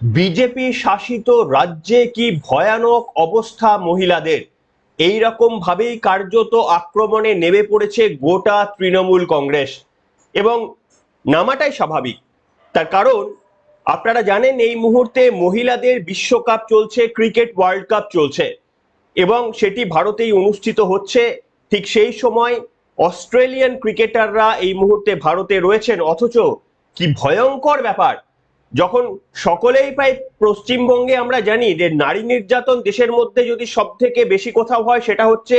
BJP শাসিত রাজ্যে কি ভয়ানক অবস্থা মহিলাদের? এই রকম ভাবেই কার্যত আক্রমণে নেমে পড়েছে গোটা তৃণমূল কংগ্রেস। এবং নামাটাই স্বাভাবিক। তার কারণ, আপনারা জানেন এই মুহূর্তে মহিলাদের বিশ্বকাপ চলছে, ক্রিকেট ওয়ার্ল্ড কাপ চলছে। এবং সেটি ভারতেই অনুষ্ঠিত হচ্ছে। ঠিক সেই সময় অস্ট্রেলিয়ান ক্রিকেটাররা এই মুহূর্তে ভারতে রয়েছেন। অথচ কি ভয়ঙ্কর ব্যাপার! যখন সকলেই প্রায় পশ্চিমবঙ্গে আমরা জানি যে নারী নির্যাতন দেশের মধ্যে যদি সব থেকে বেশি কোথাও হয়, সেটা হচ্ছে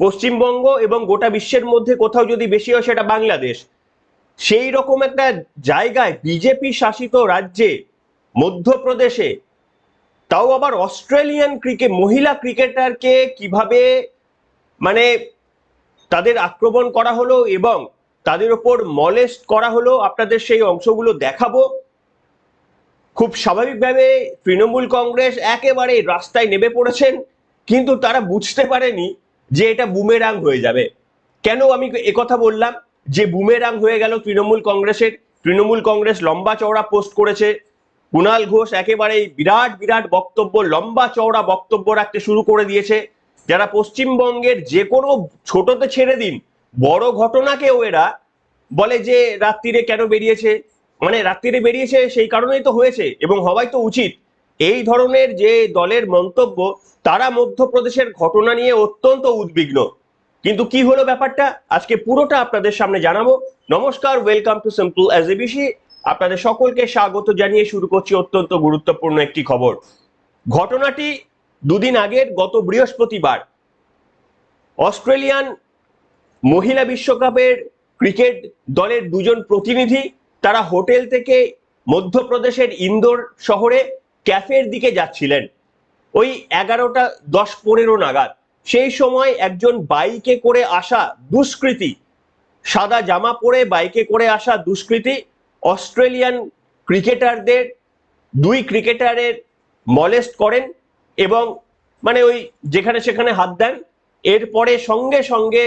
পশ্চিমবঙ্গ এবং গোটা বিশ্বের মধ্যে কোথাও যদি বেশি হয়, সেটা বাংলাদেশ। সেই রকম একটা জায়গায় বিজেপি শাসিত রাজ্যে, মধ্যপ্রদেশে, তাও আবার অস্ট্রেলিয়ান ক্রিকেট মহিলা ক্রিকেটারকে কীভাবে মানে তাদের আক্রমণ করা হলো এবং তাদের ওপর মলেস্ট করা হলো, আপনাদের সেই অংশগুলো দেখাবো। খুব স্বাভাবিকভাবে তৃণমূল কংগ্রেস একেবারে রাস্তায় নেমে পড়েছেন, কিন্তু তারা বুঝতে পারেনি যে এটা বুমেরাং হয়ে যাবে। কেন আমি একথা বললাম? যে বুমেরাং হয়ে গেল তৃণমূল কংগ্রেসের। তৃণমূল কংগ্রেস লম্বা চওড়া পোস্ট করেছে। কুণাল ঘোষ একেবারে বিরাট বিরাট বক্তব্য, লম্বা চওড়া বক্তব্য রাখতে শুরু করে দিয়েছে। যারা পশ্চিমবঙ্গের যে কোনো ছোটতে ছেড়ে দিন, বড় ঘটনাকেও এরা বলে যে রাত্রিরে কেন বেরিয়েছে? মানে রাত্রিরে বেরিয়েছে সেই কারণেই তো হয়েছে এবং হওয়াই তো উচিত। এই ধরনের যে দলের মন্তব্য, তারা মধ্যপ্রদেশের ঘটনা নিয়ে অত্যন্ত উদ্বিগ্ন। কিন্তু কি হলো ব্যাপারটা? আজকে পুরোটা আপনাদের সামনে জানাব। নমস্কার welcome to simple as ABC আপনাদের সকলকে স্বাগত জানিয়ে শুরু করছি অত্যন্ত গুরুত্বপূর্ণ একটি খবর। ঘটনাটি দুদিন আগের, গত বৃহস্পতিবার। অস্ট্রেলিয়ান মহিলা বিশ্বকাপের ক্রিকেট দলের দুজন প্রতিনিধি তারা হোটেল থেকে মধ্যপ্রদেশের ইন্দোর শহরে ক্যাফের দিকে যাচ্ছিলেন। ওই এগারোটা দশ পনেরো নাগাদ। সেই সময় একজন বাইকে করে আসা দুষ্কৃতী, সাদা জামা পরে বাইকে করে আসা দুষ্কৃতী, অস্ট্রেলিয়ান ক্রিকেটারদের, দুই ক্রিকেটারের মলেস্ট করেন এবং মানে ওই যেখানে সেখানে হাত দেন। এরপরে সঙ্গে সঙ্গে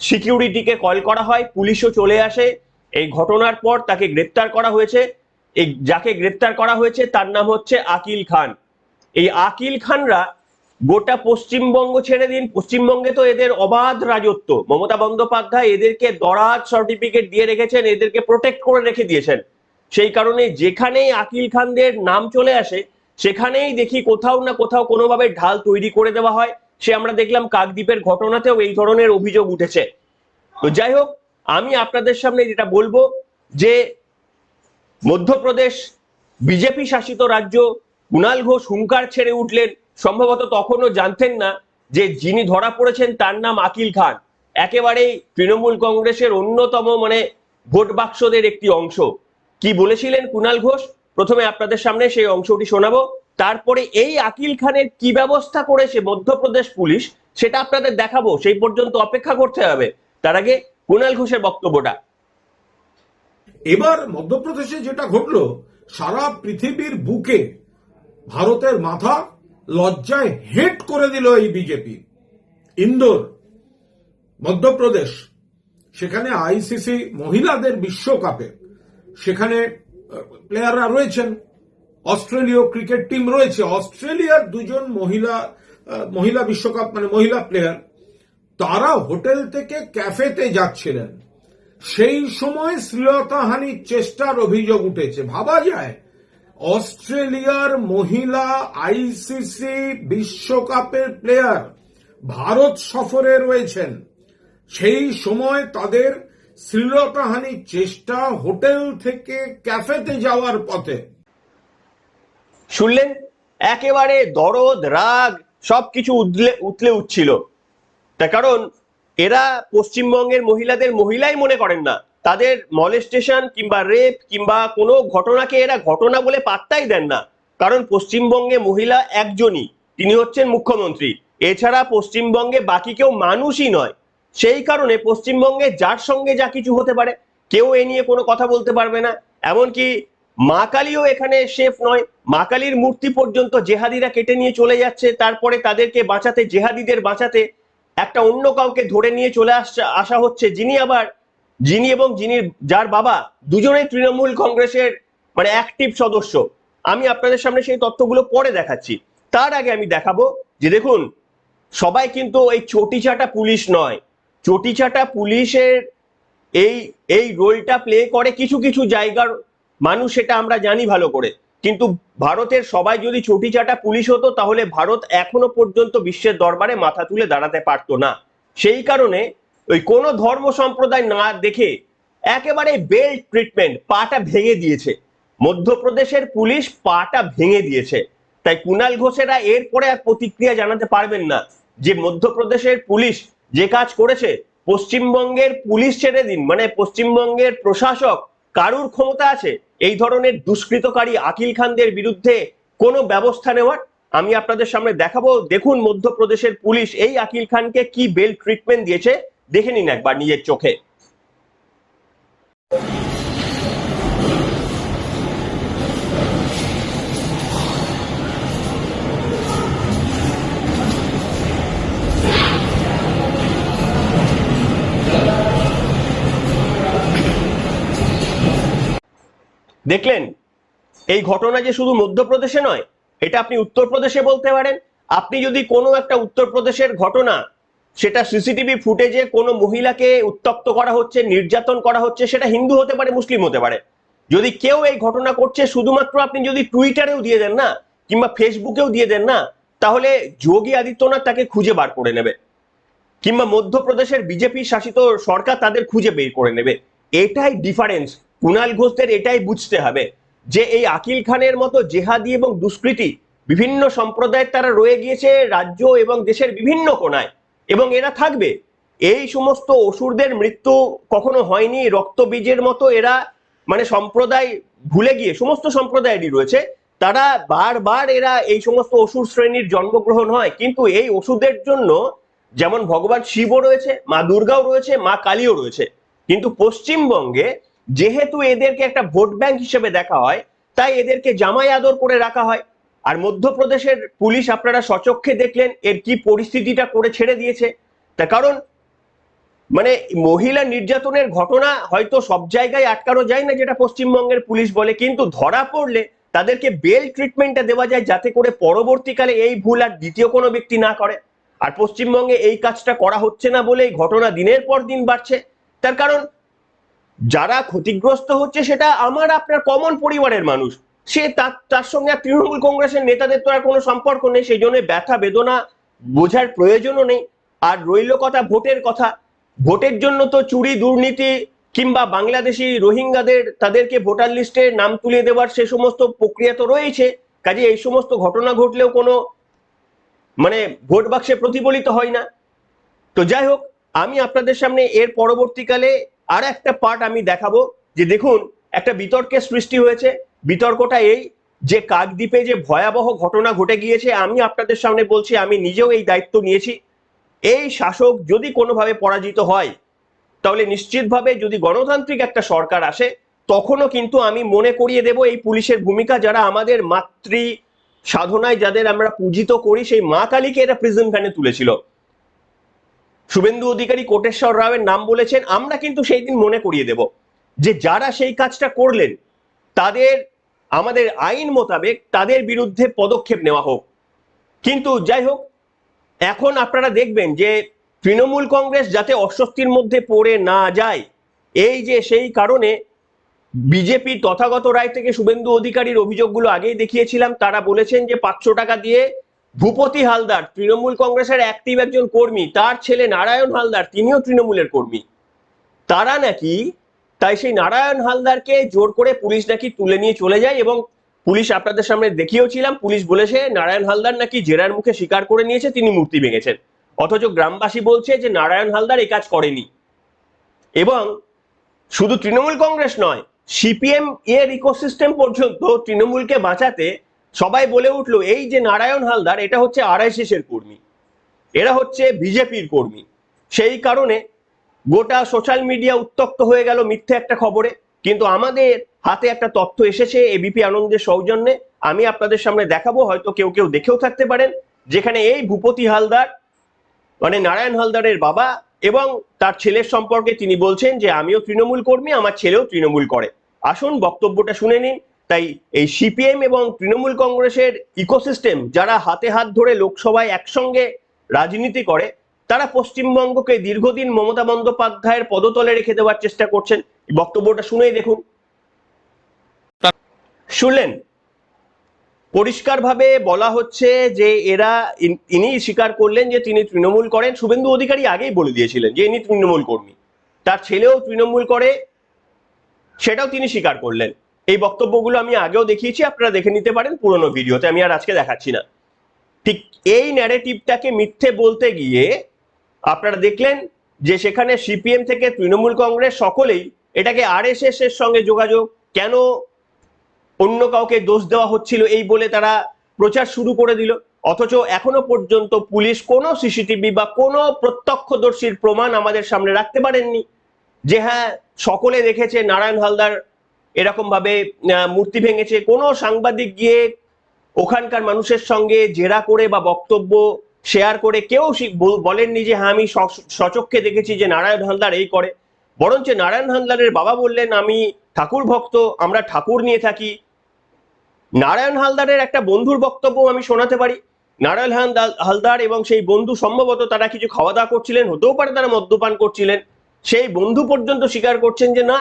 সিকিউরিটিকে কল করা হয়, পুলিশও চলে আসে। এই ঘটনার পর তাকে গ্রেপ্তার করা হয়েছে। এই যাকে গ্রেপ্তার করা হয়েছে তার নাম হচ্ছে আকিল খান। এই আকিল খানরা গোটা পশ্চিমবঙ্গ ছেড়ে দিন। পশ্চিমবঙ্গে তো এদের অবাধ রাজত্ব। মমতা বন্দ্যোপাধ্যায় এদেরকে দরাজ সার্টিফিকেট দিয়ে রেখেছেন, এদেরকে প্রোটেক্ট করে রেখে দিয়েছেন। সেই কারণে যেখানেই আকিল খানদের নাম চলে আসে, সেখানেই দেখি কোথাও না কোথাও কোনোভাবে ঢাল তৈরি করে দেওয়া হয়। সে আমরা দেখলাম কাকদ্বীপের ঘটনাতেও এই ধরনের অভিযোগ উঠেছে। তো যাই হোক আমি আপনাদের সামনে যেটা বলব যে মধ্যপ্রদেশ বিজেপি শাসিত রাজ্য কুণাল ঘোষ হুঙ্কার ছেড়ে উঠলেন, সম্ভবত তখনও জানতেন না যে যিনি ধরা পড়েছেন তার নাম আকিল খান। একেবারেই তৃণমূল কংগ্রেসের অন্যতম মানে ভোট বাক্সদের একটি অংশ। কি বলেছিলেন কুণাল ঘোষ? প্রথমে আপনাদের সামনে সেই অংশটি শোনাবো। তারপরে এই আকিল খানের কি ব্যবস্থা করেছে মধ্যপ্রদেশ পুলিশ, সেটা আপনাদের দেখাবো। সেই পর্যন্ত অপেক্ষা করতে হবে। তার আগে কুণাল ঘোষের বক্তব্যটা। এবার মধ্যপ্রদেশে যেটা ঘটলো, সারা পৃথিবীর বুকে ভারতের মাথা লজ্জায় হেট করে দিল এই বিজেপি। ইন্দোর, মধ্যপ্রদেশ, সেখানে আইসিসি মহিলাদের বিশ্বকাপে, সেখানে প্লেয়াররা রয়েছেন, অস্ট্রেলীয় ক্রিকেট টিম রয়েছে, অস্ট্রেলিয়ার দুজন মহিলা মহিলা বিশ্বকাপ মানে মহিলা প্লেয়ার তারা হোটেল থেকে ক্যাফেতে যাচ্ছিলেন। সেই সময় শ্লীলতাহানির চেষ্টার অভিযোগ উঠেছে। ভাবা যায়, অস্ট্রেলিয়ার মহিলা আইসিসি বিশ্বকাপের প্লেয়ার ভারত সফরে রয়েছেন। সেই সময় তাদের শ্লীলতাহানির চেষ্টা হোটেল থেকে ক্যাফেতে যাওয়ার পথে। শুনলেন? একেবারে দরদ, রাগ, সবকিছু উতলে উঠছিল। তার কারণ এরা পশ্চিমবঙ্গের মহিলাদের মহিলাই মনে করেন না। তাদের মলেস্টেশন কিংবা রেপ কিংবা কোনো ঘটনাকে এরা ঘটনা বলে পাত্তাই দেন না। কারণ পশ্চিমবঙ্গে মহিলা একজনই, তিনি হচ্ছেন মুখ্যমন্ত্রী। এছাড়া পশ্চিমবঙ্গে বাকি কেউ মানুষই নয়। সেই কারণে পশ্চিমবঙ্গে যার সঙ্গে যা কিছু হতে পারে, কেউ এ নিয়ে কোনো কথা বলতে পারবে না। এমনকি মা কালীও এখানে সেফ নয়। মা কালীর মূর্তি পর্যন্ত জেহাদিরা কেটে নিয়ে চলে যাচ্ছে। তারপরে তাদেরকে বাঁচাতে, জেহাদিদের বাঁচাতে একটা অন্য কাউকে ধরে নিয়ে চলে আসা আসা হচ্ছে। যিনি আবার, যিনি এবং যিনি যার বাবা, দুজনেই তৃণমূল কংগ্রেসের মানে অ্যাক্টিভ সদস্য। আমি আপনাদের সামনে সেই তথ্যগুলো পরে দেখাচ্ছি। তার আগে আমি দেখাবো যে দেখুন, সবাই কিন্তু এই চটিচাটা পুলিশ নয়। চটিচাটা পুলিশের এই এই রোলটা প্লে করে কিছু কিছু জায়গার মানুষ, সেটা আমরা জানি ভালো করে। কিন্তু ভারতের সবাই যদি চটিচাটা পুলিশ হতো, তাহলে ভারত এখনও পর্যন্ত বিশ্বের দরবারে মাথা তুলে দাঁড়াতে পারতো না। সেই কারণে ওই কোনো ধর্ম সম্প্রদায় না দেখে একেবারে বেল্ট ট্রিটমেন্ট, পাটা ভেঙে দিয়েছে। মধ্যপ্রদেশের পুলিশ পাটা ভেঙে দিয়েছে। তাই কুনাল ঘোষেরা এরপরে আর প্রতিক্রিয়া জানাতে পারবেন না যে মধ্যপ্রদেশের পুলিশ যে কাজ করেছে, পশ্চিমবঙ্গের পুলিশ ছেড়ে দিন। মানে পশ্চিমবঙ্গের প্রশাসক কারুর ক্ষমতা আছে? এই ধরনের দুষ্কৃতকারী আকিল খানদের বিরুদ্ধে কোনো ব্যবস্থা নেওয়ার আমি আপনাদের সামনে দেখাবো। দেখুন, মধ্যপ্রদেশের পুলিশ এই আকিল খানকে কি বেল ট্রিটমেন্ট দিয়েছে। দেখে নিন একবার নিজের চোখে। দেখলেন, এই ঘটনা যে শুধু মধ্যপ্রদেশে নয়, এটা আপনি উত্তরপ্রদেশে বলতে পারেন। আপনি যদি কোনো একটা উত্তরপ্রদেশের ঘটনা, সেটা সিসিটিভি ফুটেজে কোনো মহিলাকে উত্তক্ত করা হচ্ছে, নির্যাতন করা হচ্ছে, সেটা হিন্দু হতে পারে, মুসলিম হতে পারে। যদি কেউ এই ঘটনা করছে, শুধুমাত্র আপনি যদি টুইটারেও দিয়ে দেন না, কিংবা ফেসবুকেও দিয়ে দেন না, তাহলে যোগী আদিত্যনাথ তাকে খুঁজে বার করে নেবে। কিংবা মধ্যপ্রদেশের বিজেপি শাসিত সরকার তাদের খুঁজে বের করে নেবে। এটাই ডিফারেন্স কুণাল ঘোষদের এটাই বুঝতে হবে যে এই আকিল খানের মতো জেহাদি এবং দুষ্কৃতী বিভিন্ন সম্প্রদায়ের তারা রয়ে গিয়েছে রাজ্য এবং দেশের বিভিন্ন কোনায় এবং এরা থাকবে। এই সমস্ত অসুরদের মৃত্যু কখনো হয়নি, রক্তবীজের মতো এরা মানে সম্প্রদায় ভুলে গিয়ে, সমস্ত সম্প্রদায়েরই রয়েছে। তারা বারবার এরা এই সমস্ত অসুর শ্রেণির জন্মগ্রহণ হয়। কিন্তু এই ওষুধের জন্য যেমন ভগবান শিবও রয়েছে, মা দুর্গাও রয়েছে, মা কালীও রয়েছে। কিন্তু পশ্চিমবঙ্গে যেহেতু এদেরকে একটা ভোট ব্যাংক হিসেবে দেখা হয়, তাই এদেরকে জামাই আদর করে রাখা হয়। আর মধ্যপ্রদেশের পুলিশ আপনারা সচক্ষে দেখলেন এর কি পরিস্থিতিটা করে ছেড়ে দিয়েছে। তার কারণ মানে মহিলা নির্যাতনের ঘটনা হয়তো সব জায়গায় আটকানো যায় না যেটা পশ্চিমবঙ্গের পুলিশ বলে, কিন্তু ধরা পড়লে তাদেরকে বেল ট্রিটমেন্টটা দেওয়া যায় যাতে করে পরবর্তীকালে এই ভুল আর দ্বিতীয় কোনো ব্যক্তি না করে। আর পশ্চিমবঙ্গে এই কাজটা করা হচ্ছে না বলে এই ঘটনা দিনের পর দিন বাড়ছে। তার কারণ যারা ক্ষতিগ্রস্ত হচ্ছে সেটা আমার, আপনার কমন পরিবারের মানুষ। সে তার তার সঙ্গে তৃণমূল কংগ্রেসের নেতাদের তো আর কোনো সম্পর্ক নেই, সেই জন্য ব্যথা বেদনা বোঝার প্রয়োজনও নেই। আর রইল কথা ভোটের কথা। ভোটের জন্য তো চুরি, দুর্নীতি কিংবা বাংলাদেশি রোহিঙ্গাদের, তাদেরকে ভোটার লিস্টে নাম তুলে দেওয়ার সে সমস্ত প্রক্রিয়া তো রয়েছে কাজে এই সমস্ত ঘটনা ঘটলেও কোনো মানে ভোট বাক্সে প্রতিফলিত হয় না। তো যাই হোক, আমি আপনাদের সামনে এর পরবর্তীকালে আর একটা পার্ট আমি দেখাবো যে দেখুন, একটা বিতর্কের সৃষ্টি হয়েছে। বিতর্কটা এই যে কাকদ্বীপে যে ভয়াবহ ঘটনা ঘটে গিয়েছে, আমি আপনাদের সামনে বলছি, আমি নিজেও এই দায়িত্ব নিয়েছি। এই শাসক যদি কোনোভাবে পরাজিত হয়, তাহলে নিশ্চিতভাবে যদি গণতান্ত্রিক একটা সরকার আসে, তখনও কিন্তু আমি মনে করিয়ে দেব এই পুলিশের ভূমিকা, যারা আমাদের মাতৃ সাধনায় যাদের আমরা পূজিত করি, সেই মা কালীকে এরা প্রিজন ভ্যানে তুলেছিল। শুভেন্দু অধিকারী কোটেশ্বর রাওয়ের নাম বলেছেন, আমরা কিন্তু সেই দিন মনে করিয়ে দেব যে যারা সেই কাজটা করলেন, তাদের, আমাদের আইন মোতাবেক তাদের বিরুদ্ধে পদক্ষেপ নেওয়া হোক। কিন্তু যাই হোক, এখন আপনারা দেখবেন যে তৃণমূল কংগ্রেস যাতে অস্বস্তির মধ্যে পড়ে না যায়, এই যে সেই কারণে বিজেপি তথাগত রায় থেকে শুভেন্দু অধিকারীর অভিযোগগুলো আগেই দেখিয়েছিলাম, তারা বলেছেন যে পাঁচশো টাকা দিয়ে ভূপতি হালদার, তৃণমূল কংগ্রেসের অ্যাক্টিভ একজন কর্মী, তার ছেলে নারায়ণ হালদার, তিনিও তৃণমূলের কর্মী। তারা নাকি, তাই সেই নারায়ণ হালদারকে জোর করে পুলিশ নাকি তুলে নিয়ে চলে যায় এবং পুলিশ আপনাদের সামনে দেখিয়েওছিলাম, পুলিশ বলেছে নারায়ণ হালদার নাকি জেরার মুখে স্বীকার করে নিয়েছে, তিনি মূর্তি ভেঙেছেন। অথচ গ্রামবাসী বলছে যে নারায়ণ হালদার এ কাজ করেনি। এবং শুধু তৃণমূল কংগ্রেস নয়, সিপিএম এর ইকোসিস্টেম পর্যন্ত তৃণমূলকে বাঁচাতে সবাই বলে উঠল, এই যে নারায়ণ হালদার, এটা হচ্ছে এর কর্মী। এরা হচ্ছে বিজেপির কর্মী। সেই কারণে গোটা সোশ্যাল মিডিয়া উত্তক্ত হয়ে গেল মিথ্যে একটা খবরে। কিন্তু আমাদের হাতে একটা তথ্য এসেছে এবিপি আনন্দের সৌজন্যে। আমি আপনাদের সামনে দেখাবো, হয়তো কেউ কেউ দেখেও থাকতে পারেন, যেখানে এই ভূপতি হালদার মানে নারায়ণ হালদারের বাবা এবং তার ছেলের সম্পর্কে তিনি বলছেন যে, আমিও তৃণমূল কর্মী, আমার ছেলেও তৃণমূল করে। আসুন, বক্তব্যটা শুনে নিন। তাই এই সিপিএম এবং তৃণমূল কংগ্রেসের ইকোসিস্টেম যারা হাতে হাত ধরে লোকসভায় একসঙ্গে রাজনীতি করে, তারা পশ্চিমবঙ্গকে দীর্ঘদিন মমতা বন্দ্যোপাধ্যায়ের পদতলে রেখে দেওয়ার চেষ্টা করছেন। বক্তব্যটা শুনেই দেখুন। শুনলেন, পরিষ্কারভাবে বলা হচ্ছে যে এরা ইন- স্বীকার করলেন যে তিনি তৃণমূল করেন। শুভেন্দু অধিকারী আগেই বলে দিয়েছিলেন যে ইনি তৃণমূল কর্মী। তার ছেলেও তৃণমূল করে, সেটাও তিনি স্বীকার করলেন। এই বক্তব্যগুলো আমি আগেও দেখিয়েছি, আপনারা দেখে নিতে পারেন পুরোনো ভিডিওতে, আমি আর আজকে দেখাচ্ছি না। ঠিক এই ন্যারেটিভটাকে মিথ্যে বলতে গিয়ে আপনারা দেখলেন যে সেখানে সিপিএম থেকে তৃণমূল কংগ্রেস সকলেই এটাকে আরএসএস এর সঙ্গে যোগাযোগ, কেন অন্য কাউকে দোষ দেওয়া হচ্ছিল এই বলে তারা প্রচার শুরু করে দিল। অথচ এখনও পর্যন্ত পুলিশ কোনো সিসিটিভি বা কোনো প্রত্যক্ষদর্শীর প্রমাণ আমাদের সামনে রাখতে পারেননি। যে হ্যাঁ সকলে দেখেছে নারায়ণ হালদার এরকম ভাবে মূর্তি ভেঙেছে। কোনো সাংবাদিক গিয়ে ওখানকার মানুষের সঙ্গে জেরা করে বা বক্তব্য শেয়ার করে, কেউ বলেননি যে হ্যাঁ আমি সচক্ষে দেখেছি যে, নারায়ণ হালদার এই করে। বরঞ্চ নারায়ণ হালদারের বাবা বললেন, আমি ঠাকুর ভক্ত, আমরা ঠাকুর নিয়ে থাকি। নারায়ণ হালদারের একটা বন্ধুর বক্তব্য আমি শোনাতে পারি। নারায়ণ হালদার এবং সেই বন্ধু সম্ভবত তারা কিছু খাওয়া দাওয়া করছিলেন, হতেও পারে তারা মদ্যপান করছিলেন। সেই বন্ধু পর্যন্ত স্বীকার করছেন যে, না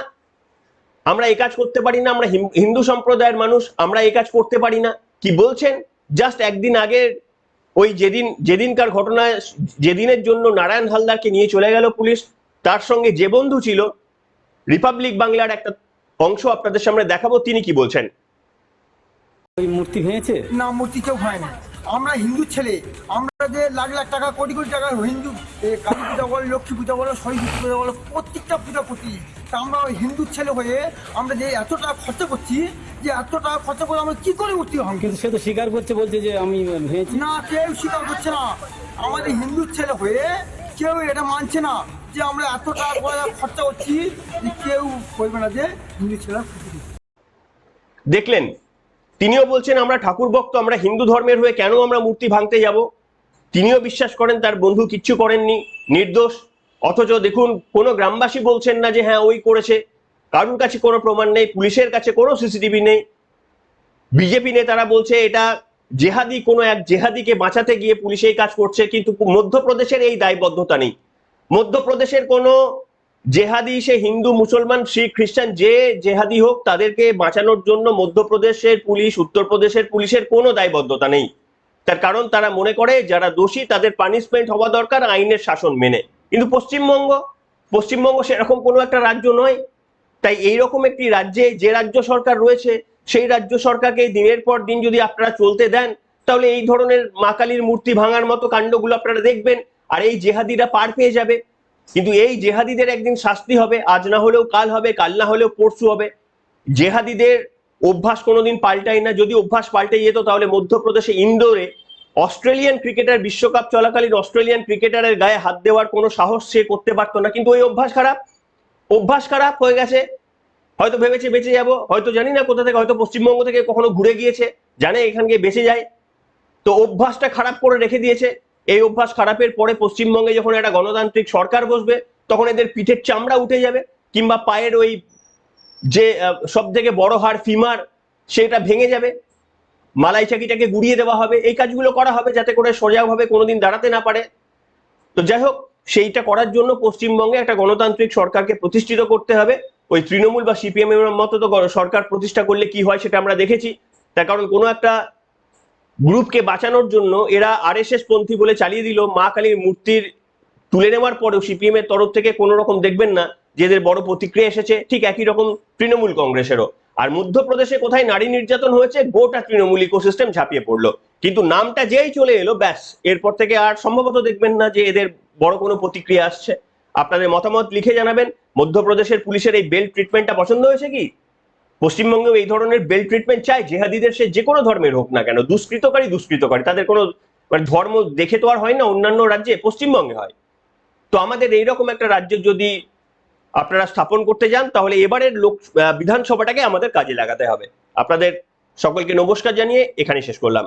আমরা এই কাজ করতে পারি না আমরা হিন্দু সম্প্রদায়ের মানুষ আমরা এই কাজ করতে পারি না। কি বলছেন? জাস্ট একদিন আগে ওই যেদিন যেদিনকার ঘটনায় যেদিনের জন্য নারায়ণ হালদারকে নিয়ে চলে গেল পুলিশ তার সঙ্গে যে বন্ধু ছিল রিপাবলিক বাংলার একটা অংশ আপনাদের সামনে দেখাবো তিনি কি বলছেন? ওই মূর্তি ভেঙেছে? না মূর্তি কেউ হয় না আমরা হিন্দু ছেলে আমরা যে লাখ লাখ টাকা কোটি কোটি টাকা হিন্দু কালী পূজা বলো লক্ষ্মী পূজা বলো সরস্বতী পূজা বলো প্রত্যেকটা পূজা করছি। তা আমরা ওই হিন্দু ছেলে হয়ে আমরা যে এত টাকা খরচা করছি যে এত টাকা খরচা করে আমরা কী করে উঠতে হবে? কিন্তু সে তো স্বীকার করছে বলছে যে আমি ভেঙেছি। না কেউ স্বীকার করছে না। আমাদের হিন্দু ছেলে হয়ে কেউ এটা মানছে না যে আমরা এত টাকা করে খরচা করছি যে কেউ করবে না যে হিন্দু ছেলে দেখলেন তিনিও বলছেন, আমরা ঠাকুর ভক্ত আমরা হিন্দু ধর্মের হয়ে কেন আমরা মূর্তি ভাঙতে যাব? তিনিও বিশ্বাস করেন, তার বন্ধু কিচ্ছু করেননি, নির্দোষ। অথচ দেখুন, কোনো গ্রামবাসী বলছেন না যে হ্যাঁ ওই করেছে। কারুর কাছে কোনো প্রমাণ নেই, পুলিশের কাছে কোনো সিসিটিভি নেই। বিজেপি নেতারা বলছে, এটা জেহাদি, কোনো এক জেহাদিকে বাঁচাতে গিয়ে পুলিশ এই কাজ করছে, কিন্তু মধ্যপ্রদেশের এই দায়বদ্ধতা নেই। মধ্যপ্রদেশের কোনো জেহাদি, সে হিন্দু, মুসলমান, শিখ, খ্রিস্টান, যে জেহাদি হোক, তাদেরকে বাঁচানোর জন্য মধ্যপ্রদেশের পুলিশ, উত্তরপ্রদেশের পুলিশের কোনো দায়বদ্ধতা নেই। তার কারণ তারা মনে করে, যারা দোষী, তাদের পানিশমেন্ট হওয়া দরকার আইনের শাসন মেনে। কিন্তু পশ্চিমবঙ্গ পশ্চিমবঙ্গ সেরকম কোনো একটা রাজ্য নয়। তাই এইরকম একটি রাজ্যে যে রাজ্য সরকার রয়েছে, সেই রাজ্য সরকারকে দিনের পর দিন যদি আপনারা চলতে দেন, তাহলে এই ধরনের মা কালীর মূর্তি ভাঙার মতো কাণ্ডগুলো আপনারা দেখবেন, আর এই জেহাদিরা পার পেয়ে যাবে। কিন্তু এই জেহাদিদের একদিন শাস্তি হবে, আজ না হলেও কাল হবে, কাল না হলেও পরশু হবে। জেহাদিদের অভ্যাস কোনোদিন পাল্টায় না। যদি অভ্যাস পাল্টে যেত, তাহলে মধ্যপ্রদেশে ইন্দোরে অস্ট্রেলিয়ান ক্রিকেটার বিশ্বকাপ চলাকালীন অস্ট্রেলিয়ান ক্রিকেটারের গায়ে হাত দেওয়ার কোনো সাহস সে করতে পারতো না। কিন্তু ওই অভ্যাস খারাপ। অভ্যাস খারাপ হয়ে গেছে। হয়তো ভেবেছে বেঁচে যাব, হয়তো জানি না কোথা থেকে, হয়তো পশ্চিমবঙ্গ থেকে কখনো ঘুরে গিয়েছে, জানে এখানকে বেঁচে যায়। তো অভ্যাসটা খারাপ করে রেখে দিয়েছে। এই অভ্যাস খারাপের পরে পশ্চিমবঙ্গে যখন একটা গণতান্ত্রিক সরকার বসবে, তখন এদের পিঠের চামড়া উঠে যাবে কিংবা পায়ের ওই যে সব থেকে বড় হাড় ফিমার, সেটা ভেঙে যাবে। মালাই চাকিটাকে গুড়িয়ে দেওয়া হবে। এই কাজগুলো করা হবে যাতে করে সোজাভাবে কোনোদিন দাঁড়াতে না পারে। তো যাই হোক, সেইটা করার জন্য পশ্চিমবঙ্গে একটা গণতান্ত্রিক সরকারকে প্রতিষ্ঠিত করতে হবে। ওই তৃণমূল বা সিপিএম এর মতো তো সরকার প্রতিষ্ঠা করলে কি হয় সেটা আমরা দেখেছি। তার কারণ কোনো একটা গ্রুপকে বাঁচানোর জন্য এরা আরএসএস পন্থী বলে চালিয়ে দিল। মা কালীর মূর্তির তুলে নেওয়ার পরেও সিপিএম এর তরফ থেকে কোনো রকম দেখবেন না যে এদের বড় প্রতিক্রিয়া এসেছে। ঠিক একই রকম তৃণমূল কংগ্রেসেরও। আর মধ্যপ্রদেশে কোথায় নারী নির্যাতন হয়েছে, গোটা তৃণমূল ইকোসিস্টেম ঝাঁপিয়ে পড়ল। কিন্তু নামটা যেই চলে এলো, ব্যাস। এরপর থেকে আর সম্ভবত দেখবেন না যে এদের বড় কোনো প্রতিক্রিয়া আসছে। আপনাদের মতামত লিখে জানাবেন। মধ্যপ্রদেশের পুলিশের এই বেল্ট ট্রিটমেন্টটা পছন্দ হয়েছে কি? পশ্চিমবঙ্গেও এই ধরনের বেল ট্রিটমেন্ট চাই, জেহাদিদের সে যে কোনো ধর্মের হোক না কেন, দুষ্কৃতকারী দুষ্কৃতকারী, তাদের কোনো মানে ধর্ম দেখে তো আর হয় না, অন্যান্য রাজ্যে, পশ্চিমবঙ্গে হয়। তো আমাদের এইরকম একটা রাজ্য যদি আপনারা স্থাপন করতে যান, তাহলে এবারের লোক বিধানসভাটাকে আমাদের কাজে লাগাতে হবে। আপনাদের সকলকে নমস্কার জানিয়ে এখানে শেষ করলাম।